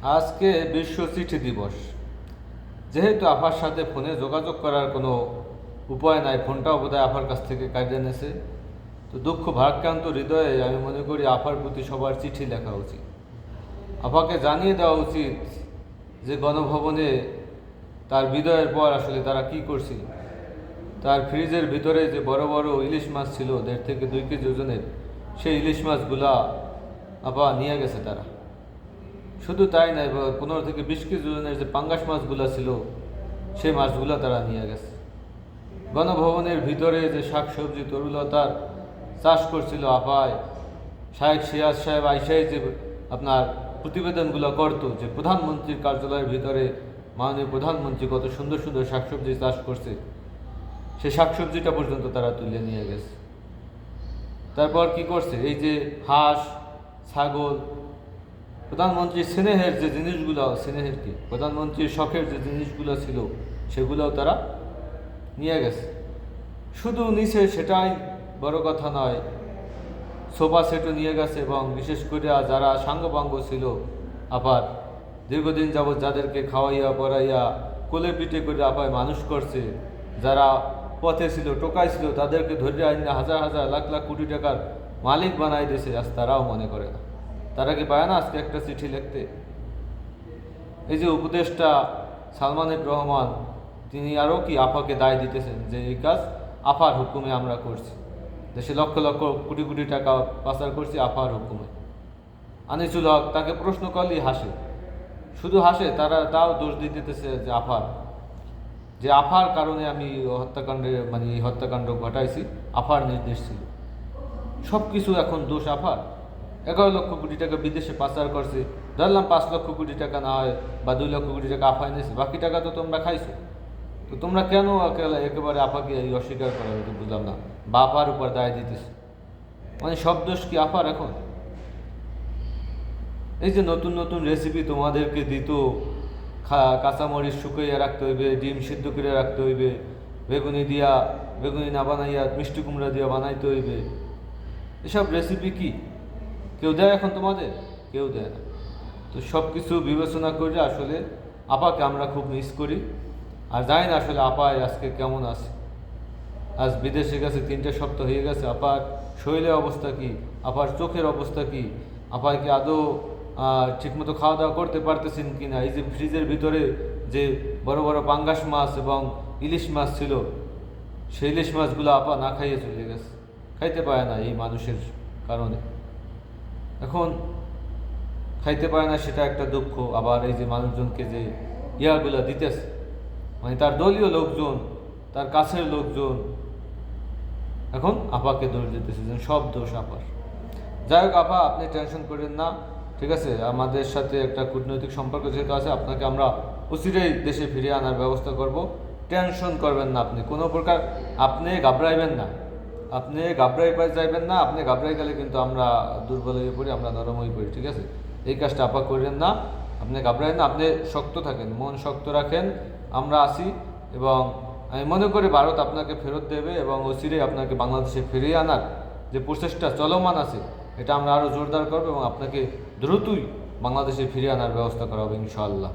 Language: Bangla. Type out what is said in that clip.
আজকে বিশ্ব চিঠি দিবস। যেহেতু আফার সাথে ফোনে যোগাযোগ করার কোনো উপায় নাই, ফোনটাও বোধহয় আফার কাছ থেকে কাজে এনেছে তো দুঃখ ভারাক্রান্ত হৃদয়ে আমি মনে করি আফার প্রতি সবার চিঠি লেখা উচিত। আফাকে জানিয়ে দেওয়া উচিত যে গণভবনে তার বিদয়ের পর আসলে তারা কি করছিল। তার ফ্রিজের ভিতরে যে বড় বড় ইলিশ মাছ ছিল, দেড় থেকে দুই কেজি ওজনের, সেই ইলিশ মাছগুলা আপা নিয়ে গেছে তারা। শুধু তাই নয় পনেরো থেকে বিশ কেজি ওজনের যে পাঙ্গাস মাছগুলো ছিল, সেই মাছগুলো তারা নিয়ে গেছে। গণভবনের ভিতরে যে শাক সবজি তরুলতার চাষ করছিল আপায় শাহেক সিয়াজ সাহেব আইসাই যে আপনার প্রতিবেদনগুলো করতো যে প্রধানমন্ত্রীর কার্যালয়ের ভিতরে মাননীয় প্রধানমন্ত্রী কত সুন্দর সুন্দর শাকসবজি চাষ করছে সেই শাকসবজিটা পর্যন্ত তারা তুলে নিয়ে গেছে। তারপর কি করছে? এই যে হাঁস, ছাগল প্রধানমন্ত্রীর স্নেহের যে জিনিসগুলো, স্নেহের কি? প্রধানমন্ত্রীর শখের যে জিনিসগুলো ছিল, সেগুলোও তারা নিয়ে গেছে। শুধু নিচে সেটাই বড় কথা নয়, সোফা সেটও নিয়ে গেছে এবং বিশেষ করে যারা সাঙ্গপাঙ্গ ছিল আবার দীর্ঘদিন যাবৎ যাদেরকে খাওয়াইয়া পড়াইয়া কোলে পিঠে করে আপায় মানুষ করছে, যারা পথে ছিল, টোকায় ছিল, তাদেরকে ধরে আইনে হাজার হাজার লাখ লাখ কোটি টাকার মালিক বানাই দিয়েছে আজ তারাও মনে করে না। তারা কি পায় না আজকে একটা চিঠি লিখতে। এই যে উপদেশটা সালমানের রহমান, তিনি আরও কি আফাকে দায় দিতেছেন যে এই কাজ আফার হুকুমে আমরা করছি। দেশে লক্ষ লক্ষ কোটি কোটি টাকা পাচার করছি আফার হুকুমে। আনিসুল হক তাকে প্রশ্ন করলেই হাসে। শুধু হাসে, তারা তাও দোষ দিতেছে যে আফার। যে আফার কারণে আমি হত্যাকাণ্ডে মানে এই হত্যাকাণ্ড ঘটাইছি, আফার নির্দেশ ছিল। সব কিছু এখন দোষ আফার। এগারো লক্ষ কোটি টাকা বিদেশে পাচার করছে। ধরলাম পাঁচ লক্ষ কোটি টাকা না হয় বা দুই লক্ষ কোটি টাকা আফায় নিয়েছে, বাকি টাকা তো তোমরা খাইছো। তো তোমরা কেন একেবারে- আপাকে এই অস্বীকার করা হয়তো বুঝলাম না। বা আপার উপর দায় দিতেছে। মানে সব দোষ কি আপার এখন? এই যে নতুন নতুন রেসিপি তোমাদেরকে দিত কাঁচামরিচ শুকাইয়া রাখতে হইবে, ডিম সিদ্ধ করে রাখতে হইবে, বেগুনি দিয়া, বেগুনি না বানাইয়া, মিষ্টি কুমড়া দিয়া বানাইতে হইবে। এসব রেসিপি কি? কেউ দেয় এখন তোমাদের? কেউ দেয় না। তো সব কিছু বিবেচনা করে আসলে আপাকে আমরা খুব মিস করি। আর জানি না আসলে আপায় আজকে কেমন আছে। আজ বিদেশে গেছে, তিনটে সপ্তাহ হয়ে গেছে। আপার শরীরের অবস্থা কি? আপার চোখের অবস্থা কি? আপায় কি আদৌ ঠিকমতো খাওয়া দাওয়া করতে পারতেছেন কি না এই যে ফ্রিজের ভিতরে যে বড় বড় পাঙ্গাস মাছ এবং ইলিশ মাছ ছিল, সেই ইলিশ মাছগুলো আপা না খাইয়ে চলে গেছে। খাইতে পারে না এই মানুষের কারণে। এখন খাইতে পারে না, সেটা একটা দুঃখ। আবার এই যে মানুষজনকে যে ইয়াগুলো দিতেছে মানে তার দলীয় লোকজন, তার কাছের লোকজন, এখন আপাকে দোষ দিতেছে যে সব দোষ আপার। যাই হোক, আপা, আপনি টেনশন করেন না, ঠিক আছে? আমাদের সাথে একটা কূটনৈতিক সম্পর্ক যেহেতু আছে, আপনাকে আমরা অচিরেই দেশে ফিরিয়ে আনার ব্যবস্থা করব। টেনশন করবেন না আপনি, কোনো প্রকার আপনি ঘাবড়াইবেন না। আপনি ঘাবড়াই পাই যাইবেন না, আপনি ঘাবড়াই গেলে কিন্তু আমরা দুর্বল হয়ে পড়ি, আমরা নরম হয়ে পড়ি, ঠিক আছে? এই কাজটা আপা করেন না, আপনি ঘাবড়াইন না, আপনি শক্ত থাকেন, মন শক্ত রাখেন, আমরা আসি এবং আমি মনে করি ভারত আপনাকে ফেরত দেবে এবং অচিরে আপনাকে বাংলাদেশে ফিরিয়ে আনার যে প্রচেষ্টা চলমান আছে, এটা আমরা আরও জোরদার করব এবং আপনাকে দ্রুতই বাংলাদেশে ফিরিয়ে আনার ব্যবস্থা করা হবে ইনশাআল্লাহ।